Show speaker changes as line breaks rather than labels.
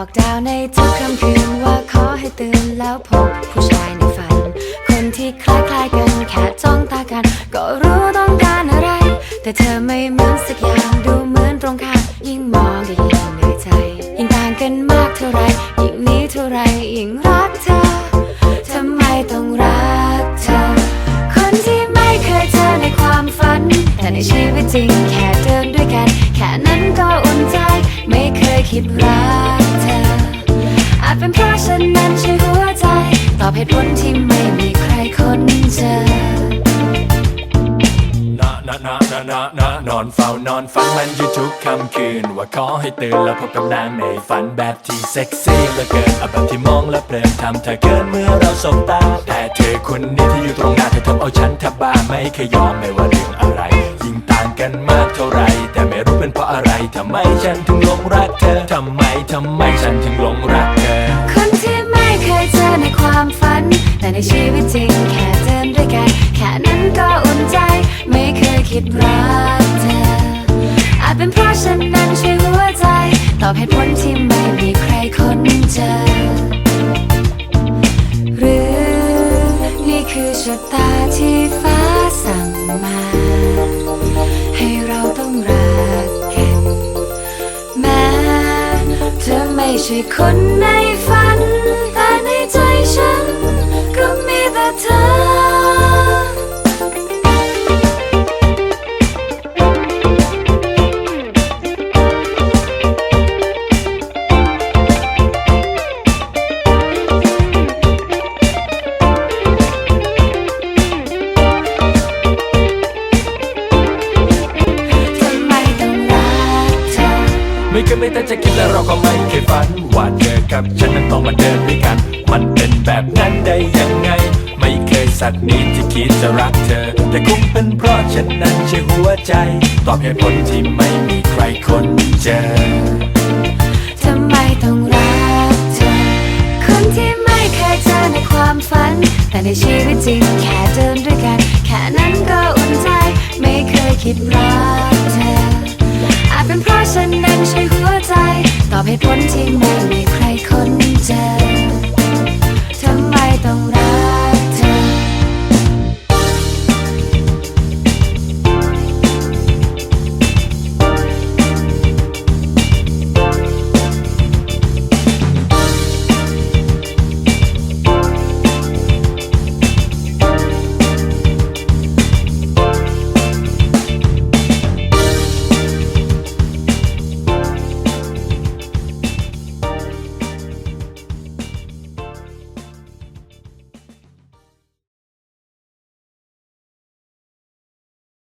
อกดาวในทุกค่ำคืนว่าขอให้ตื่นแล้วพบผู้ชายในฝัน คนที่คล้ายๆกันแค่จ้องตากัน ก็รู้ต้องการอะไร แต่เธอไม่เหมือนสักอย่างดูเหมือนตรงข้ามยิ่งมองก็ยิ่งเหนื่อยใจ ยิ่งต่างกันมากเท่าไรยิ่งนี้เท่าไรยิ่งรักเธอทำไมต้องรักเธอ คนที่ไม่เคยเจอในความฝัน แต่ในชีวิตจริงแค่เดินด้วยกัน แค่นั้นก็อุ่นใจ ไม่เคยคิดรัก เหตุผลที่ไม่มีใครคนเจอ
นะนะนะนะนะนะนอนเฝ้านอนฝันมันอยู่ทุกค่ำคืน ว่าขอให้ตื่นแล้วพบกับนางในฝันแบบที่เซ็กซี่เหลือเกินเอาแบบที่มองแล้วเพลินทำเธอเกินเมื่อเราสบตา แต่เธอคนนี้ที่อยู่ตรงหน้าเธอทำเอาฉันแทบบ้าไม่เคยยอมไม่ว่าเรื่องอะไร ยิ่งต่างกันมากเท่าไร แต่ไม่รู้เป็นเพราะอะไรทำไมฉันถึงหลงรักเธอทำไมทำไมฉันถึงหลงรักเธอ
คนที่ไม่เคยเจอในความฝัน แต่ในชีวิตจริงแค่เดินด้วยกัน แค่นั้นก็อุ่นใจ ไม่เคยคิดรักเธอ อาจเป็นเพราะฉันนั้นช่หัวใจ ตอบเหตุผลที่ไม่มีใครคนเจอ หรือนี่คือชะตาที่ฟ้าสั่งมา ให้เราต้องรักกันแม้เธอไม่ใช่คนในฝัน ไม่เค
ยไม่แต่จะคิดและเราก็ไม่เคยฝัน ว่าเธอกับฉันนั้นต้องมาเดินด้วยกัน มันเป็นแบบนั้นได้ยังไง ไม่เคยสักนิดที่คิดจะรักเธอ แต่คงเป็นเพราะฉันนั้นใช่หัวใจ ตอบเหตุผลที่ไม่มีใครคนเจอ
ทำไมต้องรักเธอ คนที่ไม่เคยเจอในความฝัน แต่ในชีวิตจริงแค่เดินด้วยกัน แค่นั้นก็อุ่นใจ ไม่เคยคิดรั